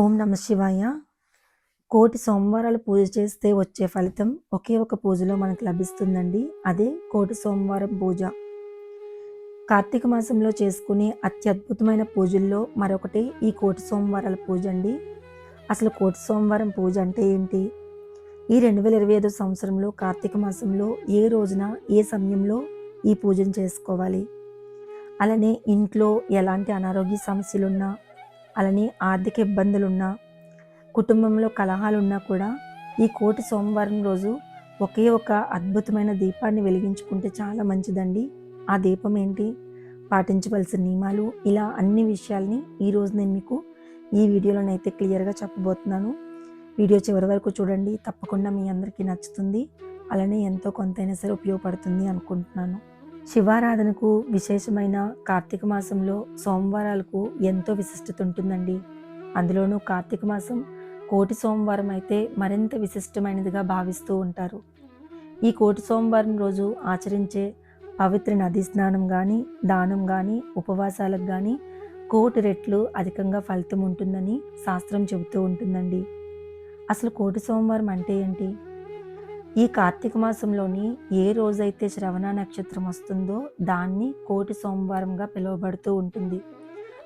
ఓం నమ శివాయ. కోటి సోమవారాలు పూజ చేస్తే వచ్చే ఫలితం ఒకే ఒక పూజలో మనకు లభిస్తుందండి. అదే కోటి సోమవారం పూజ. కార్తీక మాసంలో చేసుకునే అత్యద్భుతమైన పూజల్లో మరొకటి ఈ కోటి సోమవారాల పూజ అండి. అసలు కోటి సోమవారం పూజ అంటే ఏంటి? ఈ రెండు వేల ఇరవై ఐదు సంవత్సరంలో కార్తీక మాసంలో ఏ రోజున ఏ సమయంలో ఈ పూజను చేసుకోవాలి? అలానే ఇంట్లో ఎలాంటి అనారోగ్య సమస్యలున్నా అలానే ఆర్థిక ఇబ్బందులున్నా కుటుంబంలో కలహాలున్నా కూడా ఈ కోటి సోమవారం రోజు ఒకే ఒక అద్భుతమైన దీపాన్ని వెలిగించుకుంటే చాలా మంచిదండి. ఆ దీపం ఏంటి? పాటించవలసిన నియమాలు ఇలా అన్ని విషయాల్ని ఈరోజు నేను మీకు ఈ వీడియోలోనైతే క్లియర్గా చెప్పబోతున్నాను. వీడియో చివరి వరకు చూడండి తప్పకుండా మీ అందరికీ నచ్చుతుంది. అలానే ఎంతో కొంతైనా సరే ఉపయోగపడుతుంది అనుకుంటున్నాను. శివారాధనకు విశేషమైన కార్తీక మాసంలో సోమవారాలకు ఎంతో విశిష్టత ఉంటుందండి. అందులోనూ కార్తీక మాసం కోటి సోమవారం అయితే మరింత విశిష్టమైనదిగా భావిస్తూ ఉంటారు. ఈ కోటి సోమవారం రోజు ఆచరించే పవిత్ర నదీ స్నానం కానీ దానం కానీ ఉపవాసాలకు కానీ కోటి రెట్లు అధికంగా ఫలితం ఉంటుందని శాస్త్రం చెబుతూ ఉంటుందండి. అసలు కోటి సోమవారం అంటే ఏంటి? ఈ కార్తీక మాసంలోని ఏ రోజైతే శ్రవణ నక్షత్రం వస్తుందో దాన్ని కోటి సోమవారంగా పిలువబడుతూ ఉంటుంది.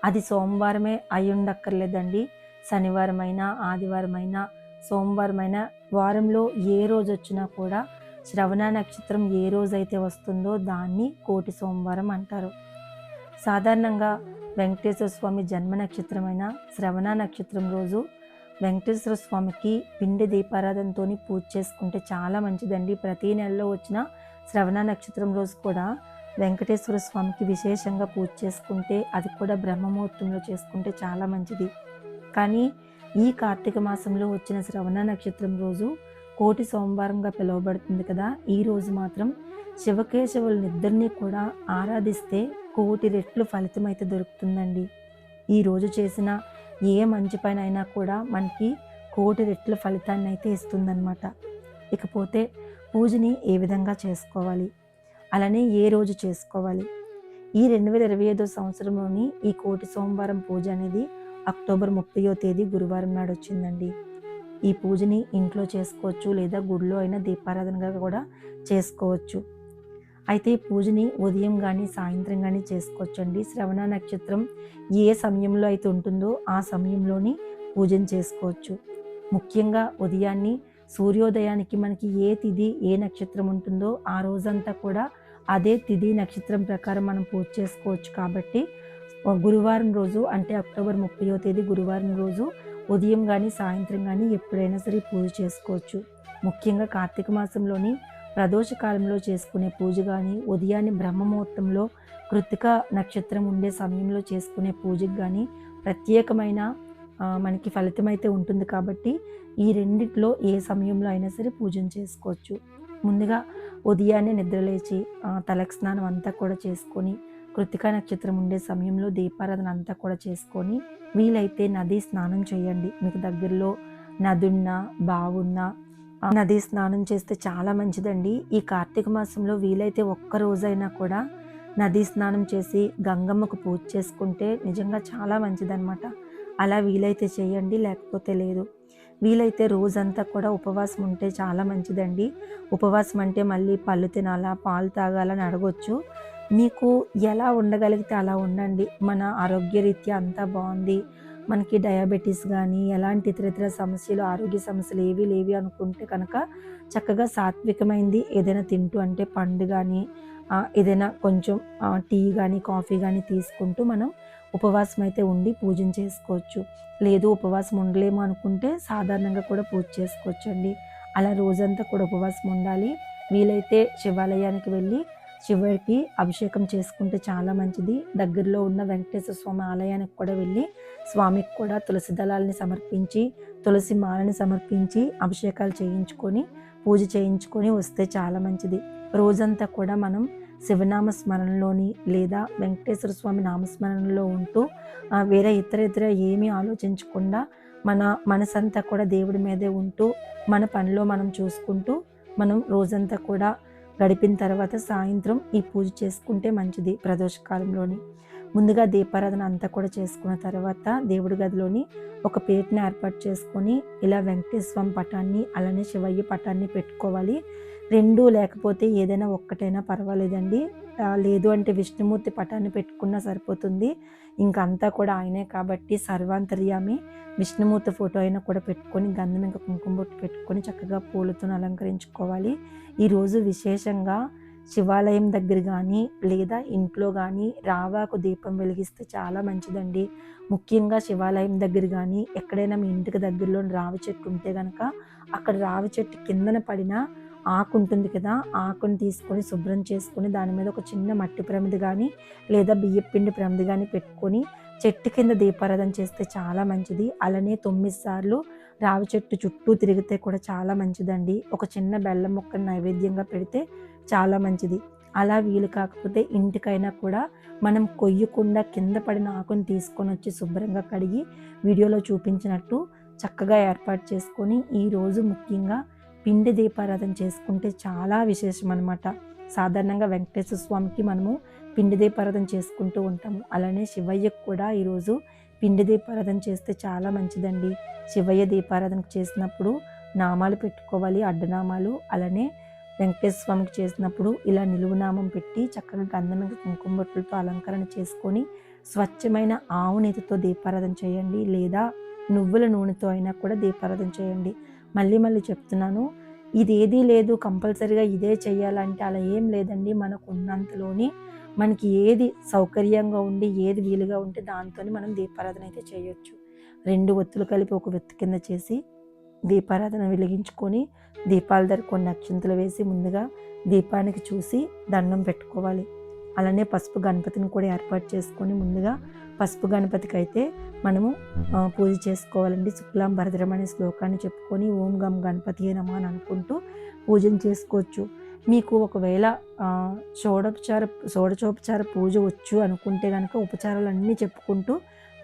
అది సోమవారమే అయ్యుండక్కర్లేదండి. శనివారమైనా ఆదివారమైనా సోమవారమైనా వారంలో ఏ రోజు వచ్చినా కూడా శ్రవణ నక్షత్రం ఏ రోజైతే వస్తుందో దాన్ని కోటి సోమవారం అంటారు. సాధారణంగా వెంకటేశ్వర స్వామి జన్మ నక్షత్రమైన శ్రవణ నక్షత్రం రోజు వెంకటేశ్వర స్వామికి పిండి దీపారాధనతో పూజ చేసుకుంటే చాలా మంచిదండి. ప్రతి నెలలో వచ్చిన శ్రవణ నక్షత్రం రోజు కూడా వెంకటేశ్వర స్వామికి విశేషంగా పూజ చేసుకుంటే అది కూడా బ్రహ్మముహూర్తంలో చేసుకుంటే చాలా మంచిది. కానీ ఈ కార్తీక మాసంలో వచ్చిన శ్రవణ నక్షత్రం రోజు కోటి సోమవారంగా పిలువబడుతుంది కదా. ఈ రోజు మాత్రం శివకేశవులనిద్దరినీ కూడా ఆరాధిస్తే కోటి రెట్లు ఫలితం అయితే దొరుకుతుందండి. ఈ రోజు చేసిన ఏ మంచి పైన అయినా కూడా మనకి కోటి రెట్ల ఫలితాన్ని అయితే ఇస్తుందన్నమాట. ఇకపోతే పూజని ఏ విధంగా చేసుకోవాలి? అలానే ఏ రోజు చేసుకోవాలి? ఈ రెండు వేల ఇరవై ఐదో సంవత్సరంలోని ఈ కోటి సోమవారం పూజ అనేది అక్టోబర్ ముప్పయో తేదీ గురువారం నాడు వచ్చిందండి. ఈ పూజని ఇంట్లో చేసుకోవచ్చు లేదా గుడిలో అయినా దీపారాధనగా కూడా చేసుకోవచ్చు. అయితే పూజని ఉదయం కానీ సాయంత్రం కానీ చేసుకోవచ్చండి. శ్రవణ నక్షత్రం ఏ సమయంలో అయితే ఉంటుందో ఆ సమయంలోని పూజను చేసుకోవచ్చు. ముఖ్యంగా ఉదయాన్ని సూర్యోదయానికి మనకి ఏ తిథి ఏ నక్షత్రం ఉంటుందో ఆ రోజంతా కూడా అదే తిథి నక్షత్రం ప్రకారం మనం పూజ చేసుకోవచ్చు కాబట్టి గురువారం రోజు అంటే అక్టోబర్ ముప్పయో తేదీ గురువారం రోజు ఉదయం కానీ సాయంత్రం కానీ ఎప్పుడైనా సరే పూజ చేసుకోవచ్చు. ముఖ్యంగా కార్తీక మాసంలోని ప్రదోష కాలంలో చేసుకునే పూజ కానీ ఉదయాన్నే బ్రహ్మముహూర్తంలో కృతిక నక్షత్రం ఉండే సమయంలో చేసుకునే పూజకు కానీ ప్రత్యేకమైన మనకి ఫలితం అయితే ఉంటుంది కాబట్టి ఈ రెండిట్లో ఏ సమయంలో అయినా సరే పూజను చేసుకోవచ్చు. ముందుగా ఉదయాన్నే నిద్రలేచి తలకి స్నానం అంతా కూడా చేసుకొని కృతికా నక్షత్రం ఉండే సమయంలో దీపారాధన అంతా కూడా చేసుకొని వీలైతే నది స్నానం చేయండి. మీకు దగ్గరలో నదున్నా బావున్నా నది స్నానం చేస్తే చాలా మంచిదండి. ఈ కార్తీక మాసంలో వీలైతే ఒక్క రోజైనా కూడా నదీ స్నానం చేసి గంగమ్మకు పూజ చేసుకుంటే నిజంగా చాలా మంచిదన్నమాట. అలా వీలైతే చేయండి లేకపోతే లేదు. వీలైతే రోజంతా కూడా ఉపవాసం ఉంటే చాలా మంచిదండి. ఉపవాసం అంటే మళ్ళీ పళ్ళు తినాలా పాలు తాగాలని అడగొచ్చు. మీకు ఎలా ఉండగలిగితే అలా ఉండండి. మన ఆరోగ్యరీత్యా అంతా బాగుంది. మనకి డయాబెటీస్ కానీ ఎలాంటి ఇతర ఇతర సమస్యలు ఆరోగ్య సమస్యలు ఏవి లేవి అనుకుంటే కనుక చక్కగా సాత్వికమైంది. ఏదైనా తింటూ అంటే పండు కానీ ఏదైనా కొంచెం టీ కానీ కాఫీ కానీ తీసుకుంటూ మనం ఉపవాసం అయితే ఉండి పూజన చేసుకోవచ్చు. లేదు ఉపవాసం ఉండలేము అనుకుంటే సాధారణంగా కూడా పూజ చేసుకోవచ్చు అండి అలా రోజంతా కూడా ఉపవాసం ఉండాలి. వీలైతే శివాలయానికి వెళ్ళి శివుడికి అభిషేకం చేసుకుంటే చాలా మంచిది. దగ్గరలో ఉన్న వెంకటేశ్వర స్వామి ఆలయానికి కూడా వెళ్ళి స్వామికి కూడా తులసి దళాలని సమర్పించి తులసి మాలని సమర్పించి అభిషేకాలు చేయించుకొని పూజ చేయించుకొని వస్తే చాలా మంచిది. రోజంతా కూడా మనం శివనామ స్మరణలోని లేదా వెంకటేశ్వర స్వామి నామస్మరణలో ఉంటూ వేరే ఇతర ఇతర ఏమీ ఆలోచించకుండా మన మనసంతా కూడా దేవుడి మీదే ఉంటూ మన పనిలో మనం చూసుకుంటూ మనం రోజంతా కూడా గడిపిన తర్వాత సాయంత్రం ఈ పూజ చేసుకుంటే మంచిది ప్రదోషకాలంలోని. ముందుగా దీపారాధన అంతా కూడా చేసుకున్న తర్వాత దేవుడి గదిలోని ఒక పేటని ఏర్పాటు చేసుకొని ఇలా వెంకటేశ్వరం పటాన్ని అలానే శివయ్య పటాన్ని పెట్టుకోవాలి. రెండు లేకపోతే ఏదైనా ఒక్కటైనా పర్వాలేదండి. లేదు అంటే విష్ణుమూర్తి పటాన్ని పెట్టుకున్నా సరిపోతుంది. ఇంకా అంతా కూడా ఆయనే కాబట్టి సర్వాంతర్యామి. విష్ణుమూర్తి ఫోటో అయినా కూడా పెట్టుకొని గంధం ఇంకా కుంకుమ బొట్టు పెట్టుకొని చక్కగా పూలతో అలంకరించుకోవాలి. ఈరోజు విశేషంగా శివాలయం దగ్గర కానీ లేదా ఇంట్లో కానీ రావాకు దీపం వెలిగిస్తే చాలా మంచిదండి. ముఖ్యంగా శివాలయం దగ్గర కానీ ఎక్కడైనా మీ ఇంటికి దగ్గరలో రావి చెట్టు ఉంటే కనుక అక్కడ రావి చెట్టు కిందన పడిన ఆకు ఉంటుంది కదా ఆకును తీసుకొని శుభ్రం చేసుకొని దాని మీద ఒక చిన్న మట్టి ప్రమిది కానీ లేదా బియ్యం పిండి ప్రమిది కానీ పెట్టుకొని చెట్టు కింద దీపారాధన చేస్తే చాలా మంచిది. అలానే తొమ్మిది సార్లు రావి చెట్టు చుట్టూ తిరిగితే కూడా చాలా మంచిదండి. ఒక చిన్న బెల్లం మొక్కను నైవేద్యంగా పెడితే చాలా మంచిది. అలా వీలు కాకపోతే ఇంటికైనా కూడా మనం కొయ్యకుండా కింద పడిన ఆకుని తీసుకొని వచ్చి శుభ్రంగా కడిగి వీడియోలో చూపించినట్టు చక్కగా ఏర్పాటు చేసుకొని ఈరోజు ముఖ్యంగా పిండి దీపారాధన చేసుకుంటే చాలా విశేషం అనమాట సాధారణంగా వెంకటేశ్వర స్వామికి మనము పిండి దీపారాధన చేసుకుంటూ ఉంటాము. అలానే శివయ్యకు కూడా ఈరోజు పిండి దీపారాధన చేస్తే చాలా మంచిదండి. శివయ్య దీపారాధన చేసినప్పుడు నామాలు పెట్టుకోవాలి అడ్డనామాలు అలానే వెంకటేశ్వర స్వామికి చేసినప్పుడు ఇలా నిలువునామం పెట్టి చక్కగా గంధం కుంకుమ బొట్టులతో అలంకరణ చేసుకొని స్వచ్ఛమైన ఆవు నేతతో దీపారాధన చేయండి. లేదా నువ్వుల నూనెతో అయినా కూడా దీపారాధన చేయండి. మళ్ళీ మళ్ళీ చెప్తున్నాను ఇది ఏదీ లేదు. కంపల్సరీగా ఇదే చేయాలంటే అలా ఏం లేదండి. మనకు ఉన్నంతలోని మనకి ఏది సౌకర్యంగా ఉండి ఏది వీలుగా ఉంటే దాంతో మనం దీపారాధన అయితే చేయొచ్చు. రెండు ఒత్తులు కలిపి ఒక వెత్తు కింద చేసి దీపారాధన వెలిగించుకొని దీపాల దగ్గర కొన్ని అక్షంతలు వేసి ముందుగా దీపానికి చూసి దండం పెట్టుకోవాలి. అలానే పసుపు గణపతిని కూడా ఏర్పాటు చేసుకొని ముందుగా పసుపు గణపతికి అయితే మనము పూజ చేసుకోవాలండి. శుక్లాం భరద్రం అనే శ్లోకాన్ని చెప్పుకొని ఓం గం గణపతి నమ అని అనుకుంటూ పూజను చేసుకోవచ్చు. మీకు ఒకవేళ షోడోపచార షోడచోపచార పూజ వచ్చు అనుకుంటే కనుక ఉపచారాలన్నీ చెప్పుకుంటూ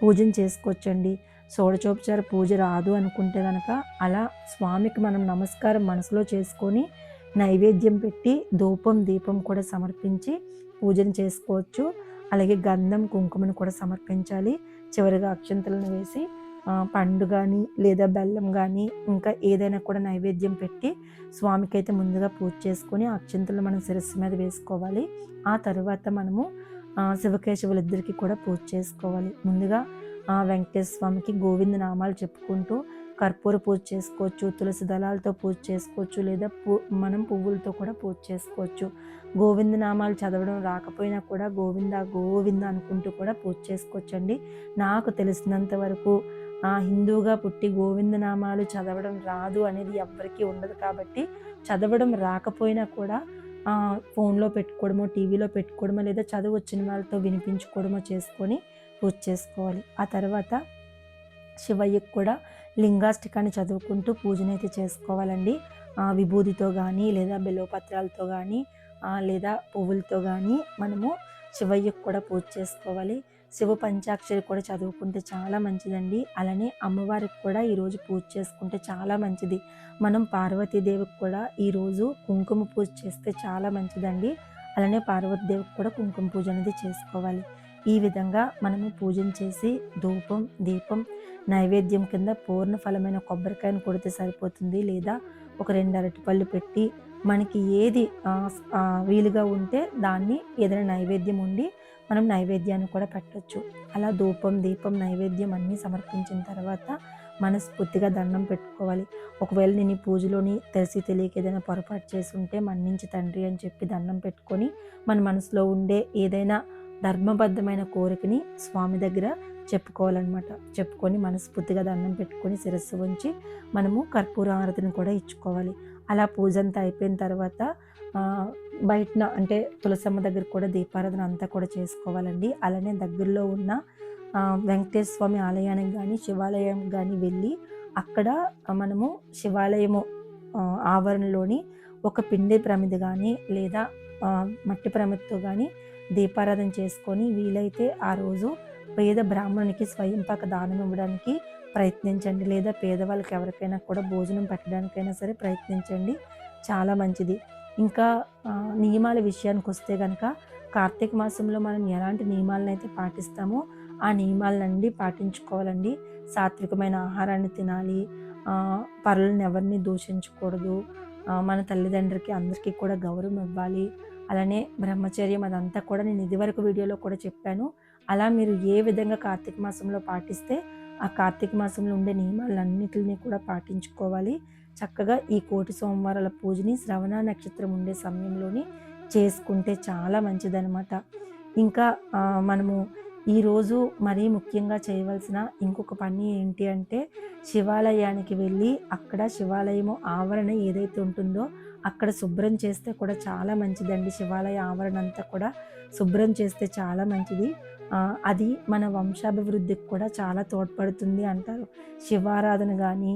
పూజను చేసుకోవచ్చండి. షోడచోపచార పూజ రాదు అనుకుంటే కనుక అలా స్వామికి మనం నమస్కారం మనసులో చేసుకొని నైవేద్యం పెట్టి ధూపం దీపం కూడా సమర్పించి పూజను చేసుకోవచ్చు. అలాగే గంధం కుంకుమను కూడా సమర్పించాలి. చివరిగా అక్షంతలను వేసి పండు కానీ లేదా బెల్లం కానీ ఇంకా ఏదైనా కూడా నైవేద్యం పెట్టి స్వామికి అయితే ముందుగా పూజ చేసుకొని అక్షంతలు మనం శిరస్సు మీద వేసుకోవాలి. ఆ తర్వాత మనము శివకేశవులిద్దరికీ కూడా పూజ చేసుకోవాలి. ముందుగా ఆ, వెంకటేశ్వర స్వామికి గోవింద నామాలు చెప్పుకుంటూ కర్పూర పూజ చేసుకోవచ్చు తులసి దళాలతో పూజ చేసుకోవచ్చు లేదా పూ మనం పువ్వులతో కూడా పూజ చేసుకోవచ్చు. గోవింద నామాలు చదవడం రాకపోయినా కూడా గోవింద గోవింద అనుకుంటూ కూడా పూజ చేసుకోవచ్చండి. నాకు తెలిసినంత వరకు ఆ హిందూగా పుట్టి గోవింద నామాలు చదవడం రాదు అనేది ఎవ్వరికీ ఉండదు కాబట్టి చదవడం రాకపోయినా కూడా ఫోన్లో పెట్టుకోవడమో టీవీలో పెట్టుకోవడమో లేదా చదువు వచ్చిన వాళ్ళతో వినిపించుకోవడమో చేసుకొని పూజ చేసుకోవాలి. ఆ తర్వాత శివయ్యకు కూడా లింగాష్టికాన్ని చదువుకుంటూ పూజనైతే చేసుకోవాలండి. ఆ, కానీ లేదా బెలోపత్రాలతో కానీ లేదా పువ్వులతో కానీ మనము శివయ్యకు కూడా పూజ చేసుకోవాలి. శివ పంచాక్షరి కూడా చదువుకుంటే చాలా మంచిదండి. అలానే అమ్మవారికి కూడా ఈరోజు పూజ చేసుకుంటే చాలా మంచిది. మనం పార్వతీదేవికి కూడా ఈరోజు కుంకుమ పూజ చేస్తే చాలా మంచిదండి. అలానే పార్వతీదేవికి కూడా కుంకుమ పూజ అనేది చేసుకోవాలి. ఈ విధంగా మనము పూజను చేసి ధూపం దీపం నైవేద్యం కింద పూర్ణ ఫలమైన కొబ్బరికాయను కొడితే సరిపోతుంది. లేదా ఒక రెండు అరటిపళ్ళు పెట్టి మనకి ఏది వీలుగా ఉంటే దాన్ని ఏదైనా నైవేద్యం ఉండి మనం నైవేద్యాన్ని కూడా పెట్టొచ్చు. అలా ధూపం దీపం నైవేద్యం అన్నీ సమర్పించిన తర్వాత మనస్ఫూర్తిగా దండం పెట్టుకోవాలి. ఒకవేళ నేను ఈ పూజలోని తెలిసి తెలియక ఏదైనా పొరపాటు చేసి ఉంటే మన్నించి తండ్రి అని చెప్పి దండం పెట్టుకొని మన మనసులో ఉండే ఏదైనా ధర్మబద్ధమైన కోరికని స్వామి దగ్గర చెప్పుకోవాలన్నమాట. చెప్పుకొని మనస్ఫూర్తిగా దండం పెట్టుకొని శిరస్సు ఉంచి మనము కర్పూర ఆరతిని కూడా ఇచ్చుకోవాలి. అలా పూజ అంతా అయిపోయిన తర్వాత బయటన అంటే తులసమ్మ దగ్గర కూడా దీపారాధన అంతా కూడా చేసుకోవాలండి. అలానే దగ్గరలో ఉన్న వెంకటేశ్వర స్వామి ఆలయానికి కానీ శివాలయం కానీ వెళ్ళి అక్కడ మనము శివాలయము ఆవరణలోని ఒక పిండి ప్రమిది కానీ లేదా మట్టి ప్రమిదితో కానీ దీపారాధన చేసుకొని వీలైతే ఆ రోజు పేద బ్రాహ్మణునికి స్వయంపాక దానం ఇవ్వడానికి ప్రయత్నించండి. లేదా పేదవాళ్ళకి ఎవరికైనా కూడా భోజనం పెట్టడానికైనా సరే ప్రయత్నించండి. చాలా మంచిది. ఇంకా నియమాల విషయానికి వస్తే కనుక కార్తీక మాసంలో మనం ఎలాంటి నియమాలను అయితే పాటిస్తామో ఆ నియమాలనండి పాటించుకోవాలండి. సాత్వికమైన ఆహారాన్ని తినాలి. పరులను ఎవరిని దూషించకూడదు. మన తల్లిదండ్రులకి అందరికీ కూడా గౌరవం ఇవ్వాలి. అలానే బ్రహ్మచర్యం అదంతా కూడా నేను ఇదివరకు వీడియోలో కూడా చెప్పాను. అలా మీరు ఏ విధంగా కార్తీక మాసంలో పాటిస్తే ఆ కార్తీక మాసంలో ఉండే నియమాలన్నిటిని కూడా పాటించుకోవాలి. చక్కగా ఈ కోటి సోమవారాల పూజని శ్రవణ నక్షత్రం ఉండే సమయంలోని చేసుకుంటే చాలా మంచిదనమాట ఇంకా మనము ఈరోజు మరీ ముఖ్యంగా చేయవలసిన ఇంకొక పని ఏంటి అంటే శివాలయానికి వెళ్ళి అక్కడ శివాలయము ఆవరణ ఏదైతే ఉంటుందో అక్కడ శుభ్రం చేస్తే కూడా చాలా మంచిదండి. శివాలయ ఆవరణ అంతా కూడా శుభ్రం చేస్తే చాలా మంచిది. అది మన వంశాభివృద్ధికి కూడా చాలా తోడ్పడుతుంది అంటారు. శివారాధన కానీ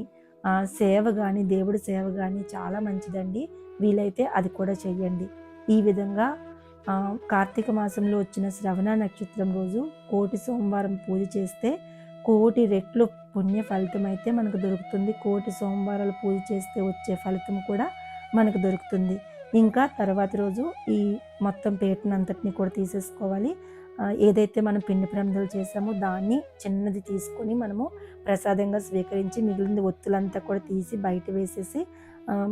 సేవ కానీ దేవుడి సేవ కానీ చాలా మంచిదండి. వీలైతే అది కూడా చెయ్యండి. ఈ విధంగా కార్తీక మాసంలో వచ్చిన శ్రవణ నక్షత్రం రోజు కోటి సోమవారం పూజ చేస్తే కోటి రెట్లు పుణ్య ఫలితం అయితే మనకు దొరుకుతుంది. కోటి సోమవారాలు పూజ చేస్తే వచ్చే ఫలితం కూడా మనకు దొరుకుతుంది. ఇంకా తర్వాత రోజు ఈ మొత్తం పేటనంతటిని కూడా తీసేసుకోవాలి. ఏదైతే మనం పిండి ప్రమిదలు చేసామో దాన్ని చిన్నది తీసుకొని మనము ప్రసాదంగా స్వీకరించి మిగిలిన ఒత్తులంతా కూడా తీసి బయట వేసేసి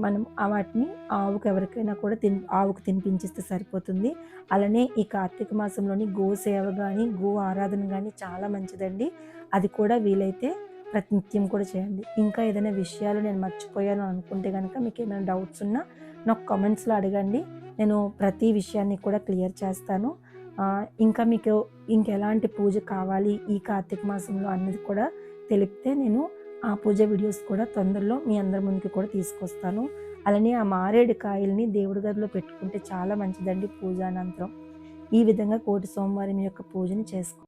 మనం వాటిని ఆవుకు ఎవరికైనా కూడా తిన్ ఆవుకు తినిపించిస్తే సరిపోతుంది. అలానే ఈ కార్తీక మాసంలోని గో సేవ కానీ గో ఆరాధన కానీ చాలా మంచిదండి. అది కూడా వీలైతే ప్రతినిత్యం కూడా చేయండి. ఇంకా ఏదైనా విషయాలు నేను మర్చిపోయాను అనుకుంటే కనుక మీకు ఏమైనా డౌట్స్ ఉన్నా నాకు కామెంట్స్లో అడగండి. నేను ప్రతి విషయాన్ని కూడా క్లియర్ చేస్తాను. ఇంకా మీకు ఇంకెలాంటి పూజ కావాలి ఈ కార్తీక మాసంలో అన్నది కూడా తెలిపితే నేను ఆ పూజ వీడియోస్ కూడా తొందరలో మీ అందరి ముందుకి కూడా తీసుకొస్తాను. అలానే ఆ మారేడు కాయల్ని దేవుడి గదిలో పెట్టుకుంటే చాలా మంచిదండి పూజానంతరం. ఈ విధంగా కోటి సోమవారం యొక్క పూజని చేసుకో